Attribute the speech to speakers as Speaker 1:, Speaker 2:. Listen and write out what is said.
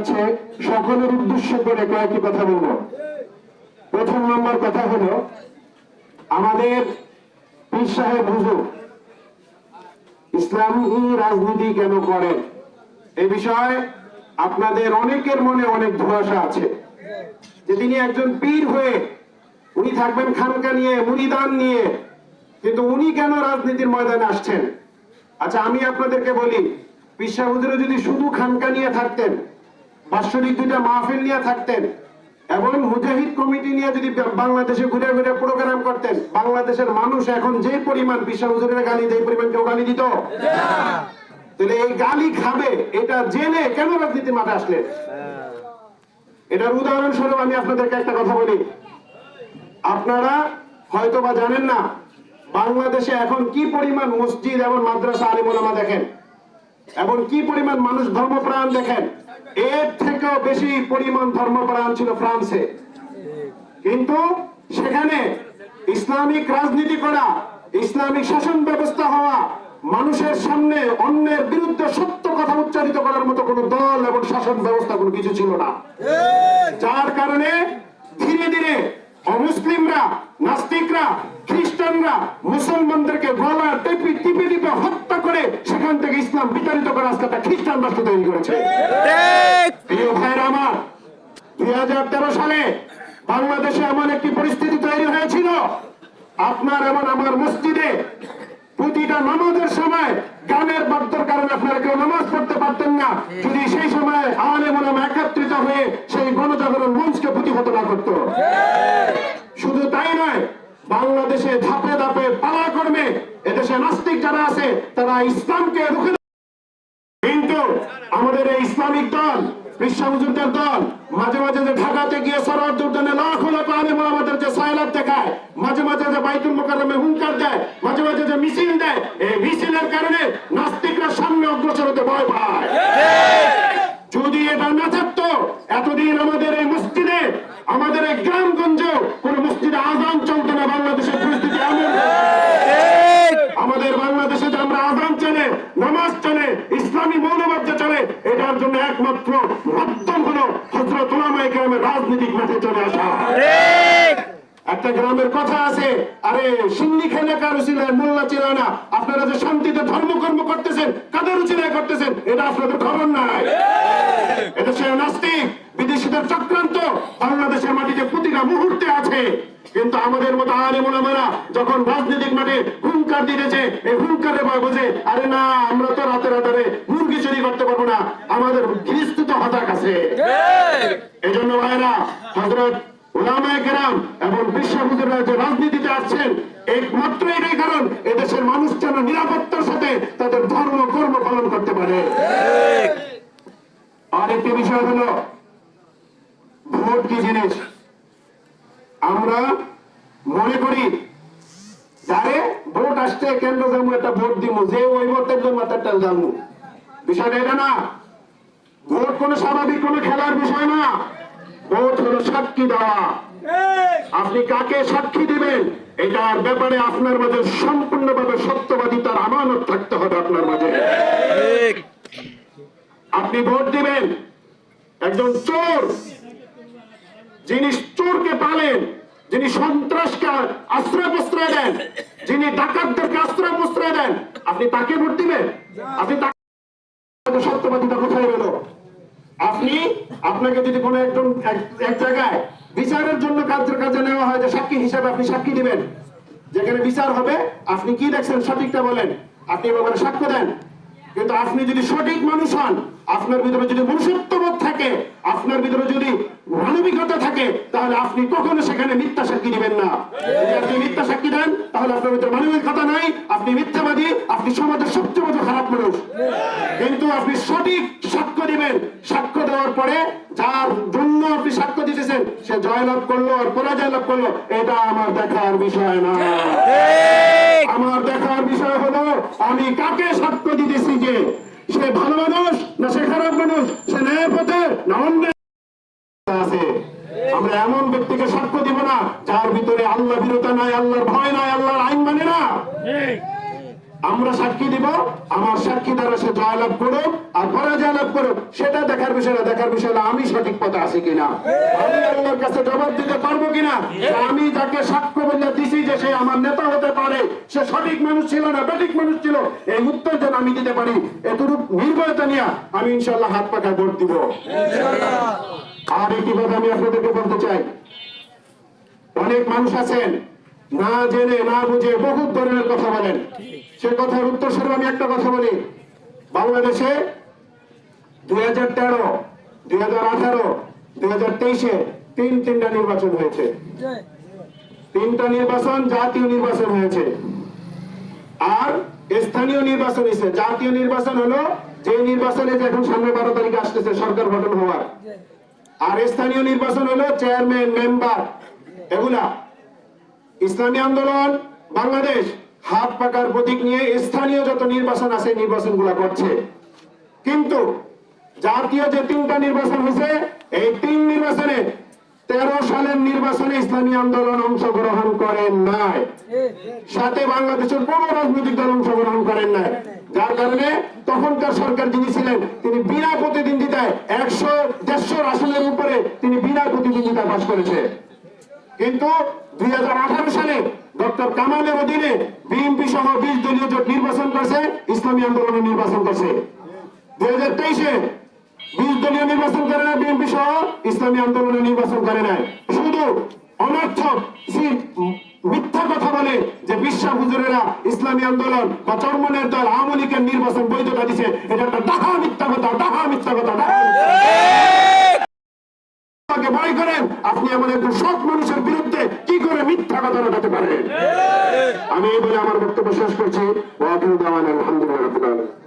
Speaker 1: যাচ্ছে, সকলের উদ্দেশ্য করে কয়েকটি কথা বলব। প্রথম নম্বর কথা হলো, আমাদের পীর সাহেব হুজুর, ইসলামী রাজনীতি কেন করেন? এ বিষয়ে আপনাদের অনেকের মনে অনেক ধোঁয়াশা আছে। যে তিনি একজন পীর হয়ে উনি থাকবেন খানকা নিয়ে মুড়িদান নিয়ে, কিন্তু উনি কেন রাজনীতির ময়দানে আসছেন? আচ্ছা আমি আপনাদেরকে বলি পিসা হুজুরে যদি শুধু খানকা নিয়ে থাকতেন বাৎসরিক দুইটা মাহফিল নিয়ে থাকতেন এবং মুজাহিদ কমিটি নিয়ে যদি বাংলাদেশে ঘুরে ঘুরে প্রোগ্রাম করতেন, বাংলাদেশের মানুষ এখন যে পরিমাণ পিসা হুজুরের গালি দেয় পরিমাণ কেউ গালি দিত? তাহলে এই গালি খাবে, এটা জেনে কেন রাজনীতির মাঠে আসলেন? এটার উদাহরণস্বরূপ আমি আপনাদেরকে একটা কথা বলি। আপনারা হয়তো বা জানেন না, বাংলাদেশে এখন কি পরিমাণ মসজিদ এবং মাদ্রাসা আলিমুলামা দেখেন? এবং কি পরিমাণ মানুষ ধর্মপ্রাণ দেখেন? এর থেকেও বেশি পরিমাণ ধর্মপ্রাণ ছিল ফ্রান্সে। কিন্তু সেখানে ইসলামিক রাজনীতি করা, ইসলামিক শাসন ব্যবস্থা হওয়া, মানুষের সামনে অন্যের বিরুদ্ধে সত্য কথা উচ্চারিত করার মতো কোনো দল এবং শাসন ব্যবস্থা কোনো কিছু ছিল না। যার কারণে ধীরে ধীরে অমুসলিমরা, নাস্তিকরা, খ্রিস্টানরা মুসলমানদেরকে গলা টেপি টিপে টিপে হত্যা করে সেখান থেকে ইসলাম বিতাড়িত করে আজকে একটা খ্রিস্টান রাষ্ট্র তৈরি করেছে। প্রিয় ভাইরা আমার দুই হাজার তেরো সালে বাংলাদেশে এমন একটি পরিস্থিতি তৈরি হয়েছিল। আপনার এবং আমার মসজিদে প্রতিটা নামাজের সময় গানের বাদ্যর কারণে আপনারা কেউ নামাজ পড়তে পারতেন না। যদি সেই সময় আলে মনাম একত্রিত হয়ে সেই গণজাগরণ মঞ্চকে প্রতিহত না করতো শুধু তাই নয় বাংলাদেশে ধাপে ধাপে পালা কর্মে এদেশে নাস্তিক যারা আছে তারা কিন্তু আমাদের এই ইসলামিক দল বিশ্বামুজুরদের দল মাঝে মাঝে যে ঢাকাতে গিয়ে সরার উদ্যানে লাখ লাখ আলেম আমাদের যে সাইলাত দেখায় মাঝে মাঝে যে বাইতুল মোকাররমে হুঙ্কার দেয় মাঝে মাঝে যে মিছিল দেয় এই মিছিলের কারণে নাস্তিকরা সামনে অগ্রসর হতে ভয় পায়। যদি এটা না থাকতো এতদিন আমাদের এই মসজিদে আমাদের এই গ্রামগঞ্জে কোন মসজিদে আজান চলতো না বাংলাদেশের পরিস্থিতি এমন আমাদের বাংলাদেশে যে আমরা আজান চলে নামাজ চলে ইসলামী মৌলবাদ যে চলে এটার জন্য একমাত্র মাধ্যম হলো হজরত ওলামাই গ্রামের রাজনৈতিক মাঠে চলে আসা। একটা গ্রামের কথা আছে আরে সিন্নি খেলে কার উচিলায় মোল্লা ছিল না। আপনারা যে শান্তিতে ধর্মকর্ম করতেছেন কাদের উচিলায় করতেছেন এটা আপনাদের খবর নাই। এদেশে নাস্তিক বিদেশিদের চক্রান্ত। বাংলাদেশের মাটিতে প্রতিটা মুহূর্তে আছে। কিন্তু আমাদের মতো আরে মোলামেরা যখন রাজনৈতিক মাঠে হুঙ্কার দিতেছে এই হুঙ্কারে বোঝে আরে না আমরা তো রাতে রাতে মুরগি চুরি করতে পারব না আমাদের গৃহস্থ তো হতাক আছে। এই জন্য ভাইরা হজরত ওলামায়ে কেরাম এবং বিশ্ববিদ্যালয় যে রাজনীতিতে আসছেন একমাত্র এটাই কারণ এদেশের মানুষ যেন নিরাপত্তার সাথে তাদের ধর্ম কর্ম পালন করতে পারে। আরেকটি বিষয় হলো ভোট কি জিনিস? আমরা মনে করি যারে ভোট আসছে, কেন্দ্র যাব একটা ভোট দিব যে ওই ভোটের জন্য একটা যাব বিষয়টা এটা না। ভোট কোনো স্বাভাবিক, কোনো খেলার বিষয় না। ভোট হলো সাক্ষী দেওয়া। আপনি কাকে সাক্ষী দিবেন, এটার ব্যাপারে আপনার মাঝে সম্পূর্ণভাবে সত্যবাদী, তার আমানত থাকতে হবে আপনার মাঝে। আপনি ভোট দিবেন। একজন চোর, যিনি চোরকে পালেন, যিনি সন্ত্রাসকে আশ্রয় প্রশ্রয় দেন, যিনি ডাকাতদেরকে আশ্রয় প্রশ্রয় দেন, আপনি তাকে ভোট দিবেন? আপনি তাকে সত্যবাদিতা কোথায় গেল আপনি, আপনাকে যদি কোনো একজন, এক- জায়গায় বিচারের জন্য কাজের কাজে নেওয়া হয় যে সাক্ষী হিসাবে আপনি সাক্ষী দিবেন, যেখানে বিচার হবে, আপনি কি দেখছেন সঠিকটা বলেন, আপনি এ ব্যাপারে সাক্ষ্য দেন। কিন্তু আপনি যদি সঠিক মানুষ হন, আপনার ভিতরে যদি মনুষ্যত্ববোধ থাকে, আপনার ভিতরে যদি মানবিকতা থাকে, তাহলে আপনি কখনো সেখানে মিথ্যা সাক্ষী দিবেন না যদি আপনি মিথ্যা সাক্ষী দেন তাহলে আপনার ভিতরে মানবিকতা নাই আপনি মিথ্যাবাদী আপনি সমাজের সবচেয়ে বড় খারাপ মানুষ। কিন্তু আপনি সঠিক সাক্ষ্য দিবেন। সাক্ষ্য দেওয়ার পরে যার জন্য আপনি সাক্ষ্য দিতেছেন সে জয়লাভ করল আর পরাজয় লাভ করল। এটা আমার দেখার বিষয় না। আমার দেখার বিষয় হলো আমি কাকে সাক্ষ্য দিতেছি যে সে ভালো মানুষ না সে খারাপ মানুষ? সে ন্যায় পথে না অন্যায় আছে আমরা এমন ব্যক্তিকে সাক্ষ্য দিব না, যার ভিতরে আল্লাহ বিরতা নাই, আল্লাহর ভয় নাই, আল্লাহর আইন মানে না। আমরা সাক্ষী দিব, আমার সাক্ষী দ্বারা সে জয়লাভ করুক আর পরাজয় লাভ করুক, সেটা দেখার বিষয় না, দেখার বিষয় না আমি সঠিক পথে আছি কিনা। আমি আল্লাহর কাছে জবাব দিতে পারব কিনা? আমি যাকে সাক্ষ্য বলে দিছি যে সে আমার নেতা হতে পারে, সে সঠিক মানুষ ছিল না, বেঠিক মানুষ ছিল, এই উত্তর যেন আমি দিতে পারি, এতটুকু নির্ভয়তা নিয়ে আমি ইনশাল্লাহ হাত পাখায় ভোট দিব। আর একটি কথা আমি আপনাদেরকে বলতে চাই, অনেক মানুষ আছেন, না জেনে, না বুঝে বহুত ধরনের কথা বলেন। সে কথার উত্তর স্বরূপ আমি একটা কথা বলি। বাংলাদেশে দুই হাজার তেরো, দুই হাজার আঠারো, দুই হাজার তেইশে তিন তিনটা নির্বাচন হয়েছে। তিনটা নির্বাচন জাতীয় নির্বাচন হয়েছে। আর স্থানীয় নির্বাচন হয়েছে। জাতীয় নির্বাচন হলো যে নির্বাচনে যে এখন সামনে বারো তারিখে আসতেছে সরকার গঠন হওয়ার। আর স্থানীয় নির্বাচন হলো চেয়ারম্যান, মেম্বার। এগুলা ইসলামী আন্দোলন, বাংলাদেশ, হাত পাকার প্রতীক নিয়ে স্থানীয় যত নির্বাচন আছে নির্বাচনগুলা করছে। কিন্তু জাতীয় যে তিনটা নির্বাচন হয়েছে, এই তিন নির্বাচনে তেরো সালের নির্বাচনে ইসলামী আন্দোলন অংশগ্রহণ করেন নাই। সাথে বাংলাদেশের কোন রাজনৈতিক দল অংশগ্রহণ করেন নাই। যার কারণে তখনকার সরকার যিনি ছিলেন, তিনি বিনা প্রতিদ্বন্দ্বিতায় একশো, দেড়শো আসনের উপরে তিনি বিনা প্রতিদ্বন্দ্বিতায় পাশ করেছে। কিন্তু দুই হাজার আঠারো সালে ডক্টর কামালের অধীনে বিএনপি সহ বিশ দলীয় জোট নির্বাচন করছে, ইসলামী আন্দোলনের নির্বাচন করছে। দুই হাজার তেইশে বিশ দলীয় নির্বাচন করে না বিএনপি সহ, ইসলামী আন্দোলনের নির্বাচন করে নাই শুধু অনর্থক যে মিথ্যা কথা বলে যে বিশ্বাস হুজুরেরা ইসলামী আন্দোলন বা চরমনের দল আওয়ামী লীগের নির্বাচন বৈধতা দিছে, এটা একটা ডাহা মিথ্যা কথা, ডাহা মিথ্যা কথা ভয় করেন, আপনি এমন একজন সৎ মানুষের বিরুদ্ধে কি করে মিথ্যা কথা পারেন? আমি এই বলে আমার বক্তব্য শেষ করছি। ওয়াকিল আলহামদুলিল্লাহ।